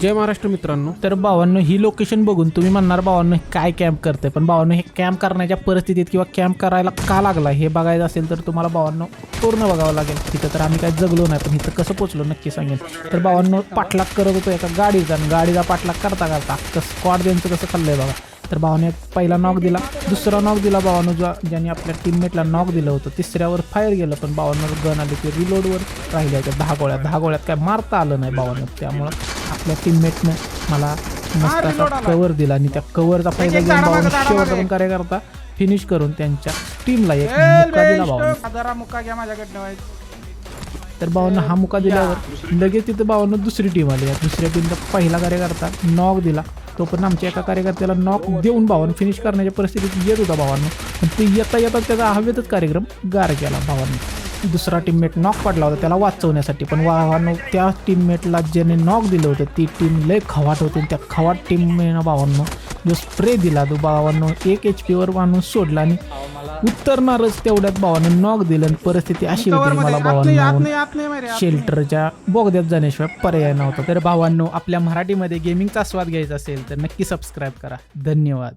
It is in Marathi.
जय महाराष्ट्र मित्रांनो. तर भावांनो ही लोकेशन बघून तुम्ही म्हणणार भावांनो काय कॅम्प करते पण भावांनो हे कॅम्प करण्याच्या परिस्थितीत किंवा कॅम्प करायला का लागला हे बघायचं असेल तर तुम्हाला भावांनो पूर्ण बघावं लागेल. तिथं तर आम्ही काय जगलो नाही पण इथं कसं पोचलो नक्की सांगेन. तर भावांनो पाठलाग करत होतो एका गाडीचा आणि गाडीचा पाठलाग करता करता कसं स्क्वॉड त्यांचं कसं खाल्लंय बघा. तर भावाने पहिला नॉक दिला. दुसरा नॉक दिला भावानं जो ज्याने आपल्या टीममेटला नॉक दिलं होतं. तिसऱ्यावर फायर गेलं पण भावानं गन आली की रिलोडवर राहिल्या त्या दहा गोळ्या दहा गोळ्यात काय मारता आलं नाही भावानं. त्यामुळं आपल्या टीममेटनं मला मस्त असा कवर दिला आणि त्या कवरचा फायदा घेऊन भावानं शेवटचा पण कार्य करता फिनिश करून त्यांच्या टीमला एक मुका दिला भावानं. मुक्का घ्या माझ्याकडनं. तर भावानं हा मुका दिल्यावर लगेच तिथं भावानं दुसरी टीम आली. दुसऱ्या टीमचा पहिला कार्यकर्ता नॉक दिला. तो पण आमच्या एका कार्यकर्त्याला नॉक देऊन भावानं फिनिश करण्याच्या परिस्थितीत येत होता भावांना. पण ते येता येता त्याचा हवेतच कार्यक्रम गार केला भावांनी. दुसरा टीममेट नॉक पडला होता त्याला वाचवण्यासाठी. पण भावानं त्या टीममेटला ज्याने नॉक दिलं होतं ती टीम लय खवाट होती. आणि त्या खवाट टीम भावांनो जो स्प्रे दिला तो भावांनो एक एच पीवर माणूस सोडला आणि उतरणारच तेवढ्यात भावानं नॉक दिलं आणि परिस्थिती अशी होती मला भावांनो शेल्टरच्या बोगद्यात जाण्याशिवाय पर्याय नव्हता. तर भावांनो आपल्या मराठीमध्ये गेमिंगचा स्वाद घ्यायचा असेल तर नक्की सबस्क्राईब करा. धन्यवाद.